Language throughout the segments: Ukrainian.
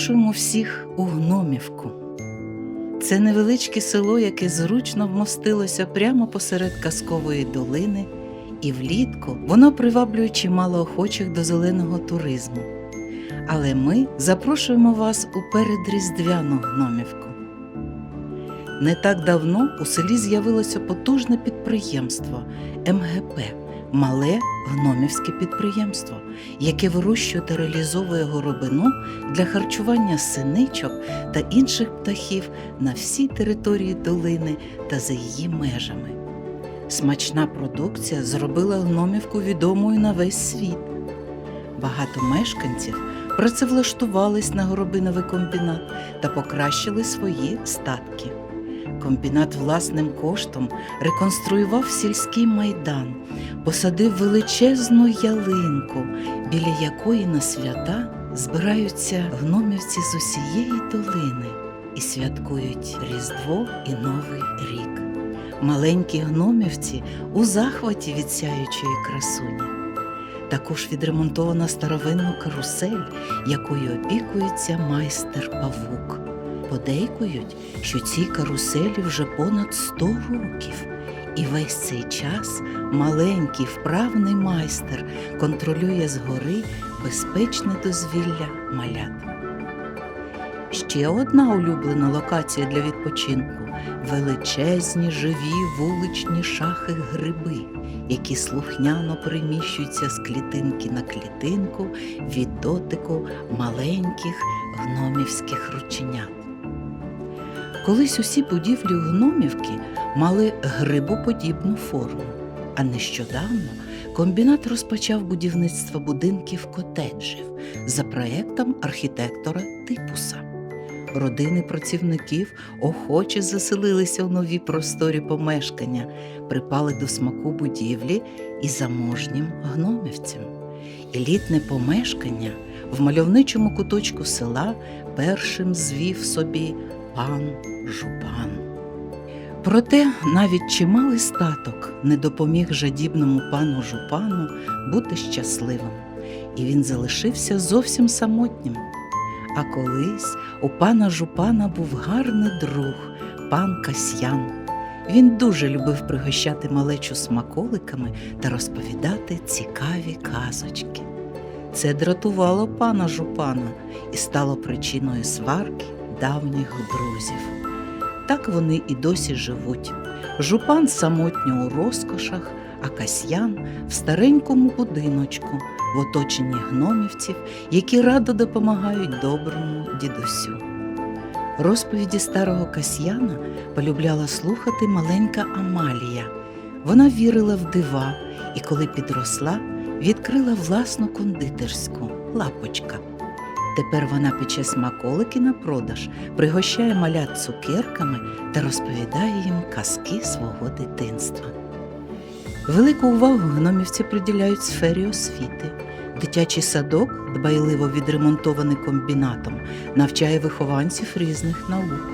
запрошуємо всіх у Гномівку. Це невеличке село, яке зручно вмостилося прямо посеред казкової долини, і влітку воно приваблює чимало охочих до зеленого туризму. Але ми запрошуємо вас у передріздвяну гномівку. Не так давно у селі з'явилося потужне підприємство МГП мале гномівське підприємство, яке вирощує та реалізовує горобину для харчування синичок та інших птахів на всій території долини та за її межами. Смачна продукція зробила гномівку відомою на весь світ. Багато мешканців працевлаштувались на горобиновий комбінат та покращили свої статки. Комбінат власним коштом реконструював сільський майдан, посадив величезну ялинку, біля якої на свята збираються гномівці з усієї долини і святкують Різдво і Новий рік. Маленькі гномівці у захваті від сяючої красуні. Також відремонтована старовинну карусель, якою опікується майстер павук. Подейкують, що цій каруселі вже понад 100 років, і весь цей час маленький вправний майстер контролює згори безпечне дозвілля малят. Ще одна улюблена локація для відпочинку величезні живі вуличні шахи гриби, які слухняно переміщуються з клітинки на клітинку від дотику маленьких гномівських рученят. Колись усі будівлі гномівки мали грибоподібну форму, а нещодавно комбінат розпочав будівництво будинків котеджів за проектом архітектора Типуса. Родини працівників охоче заселилися у нові просторі помешкання, припали до смаку будівлі і заможнім гномівцям. Елітне помешкання в мальовничому куточку села першим звів собі пан Жупан. Проте навіть чималий статок не допоміг жадібному пану Жупану бути щасливим, і він залишився зовсім самотнім. А колись у пана Жупана був гарний друг, пан Касьян. Він дуже любив пригощати малечу смаколиками та розповідати цікаві казочки. Це дратувало пана Жупана і стало причиною сварки давніх друзів. Так вони і досі живуть. Жупан самотньо у розкошах, а Касьян в старенькому будиночку в оточенні гномівців, які радо допомагають доброму дідусю. Розповіді старого Касьяна полюбляла слухати маленька Амалія. Вона вірила в дива і, коли підросла, відкрила власну кондитерську лапочка. Тепер вона пече смаколики на продаж, пригощає малят цукерками та розповідає їм казки свого дитинства. Велику увагу гномівці приділяють сфері освіти. Дитячий садок, дбайливо відремонтований комбінатом, навчає вихованців різних наук.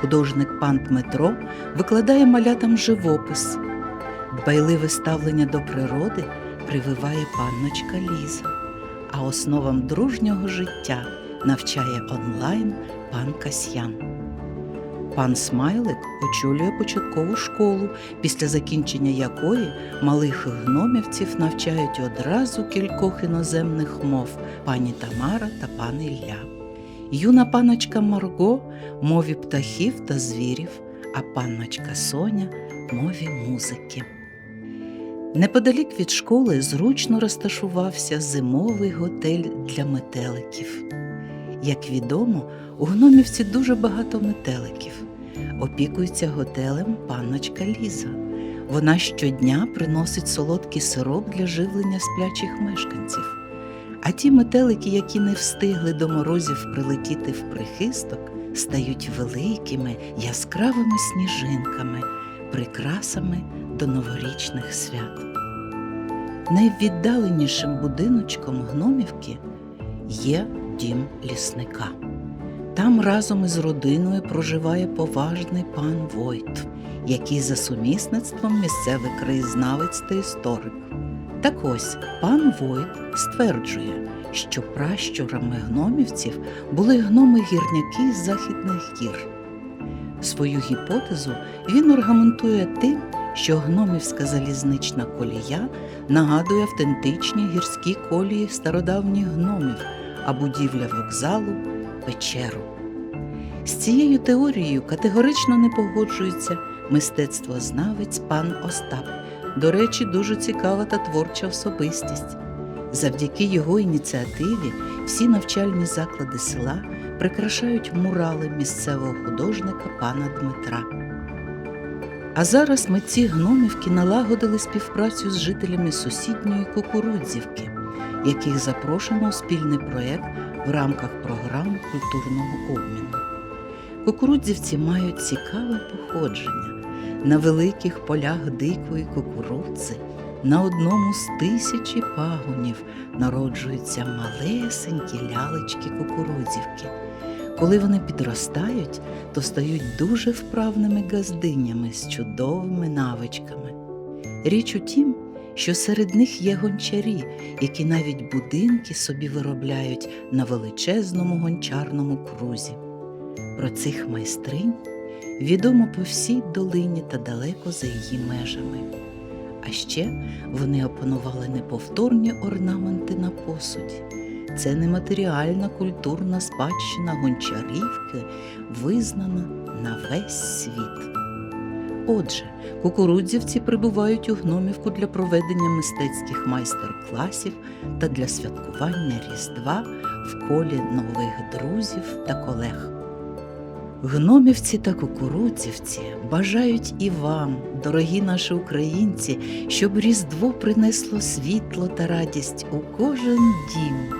Художник пан Дмитро викладає малятам живопис. Дбайливе ставлення до природи прививає панночка Ліза, а основам дружнього життя навчає онлайн пан Касьян. Пан Смайлик очолює початкову школу, після закінчення якої малих гномівців навчають одразу кількох іноземних мов пані Тамара та пан Ілля. Юна паночка Марго мові птахів та звірів, а панночка Соня мові музики. Неподалік від школи зручно розташувався зимовий готель для метеликів. Як відомо, у гномівці дуже багато метеликів. Опікується готелем панночка Ліза. Вона щодня приносить солодкий сироп для живлення сплячих мешканців. А ті метелики, які не встигли до морозів прилетіти в прихисток, стають великими яскравими сніжинками, прикрасами до новорічних свят. Найвіддаленішим будиночком гномівки є дім лісника. Там разом із родиною проживає поважний пан Войт, який за сумісництвом місцевий краєзнавець та історик. Так ось пан Войт стверджує, що пращурами гномівців були гноми-гірняки з західних гір. Свою гіпотезу він аргументує тим, що гномівська залізнична колія нагадує автентичні гірські колії стародавніх гномів, а будівля вокзалу печеру. З цією теорією категорично не погоджується мистецтвознавець пан Остап. До речі, дуже цікава та творча особистість. Завдяки його ініціативі всі навчальні заклади села прикрашають мурали місцевого художника пана Дмитра. А зараз митці гномівки налагодили співпрацю з жителями сусідньої Кукурудзівки, яких запрошено у спільний проєкт в рамках програми культурного обміну. Кукурудзівці мають цікаве походження. На великих полях дикої кукурудзи на одному з тисячі пагонів народжуються малесенькі лялечки кукурудзівки. Коли вони підростають, то стають дуже вправними газдинями з чудовими навичками. Річ у тім, що серед них є гончарі, які навіть будинки собі виробляють на величезному гончарному крузі. Про цих майстринь відомо по всій долині та далеко за її межами. А ще вони опанували неповторні орнаменти на посуді. Це нематеріальна культурна спадщина гончарівки, визнана на весь світ. Отже, кукурудзівці прибувають у гномівку для проведення мистецьких майстер-класів та для святкування Різдва в колі нових друзів та колег. Гномівці та кукурудзівці бажають і вам, дорогі наші українці, щоб Різдво принесло світло та радість у кожен дім.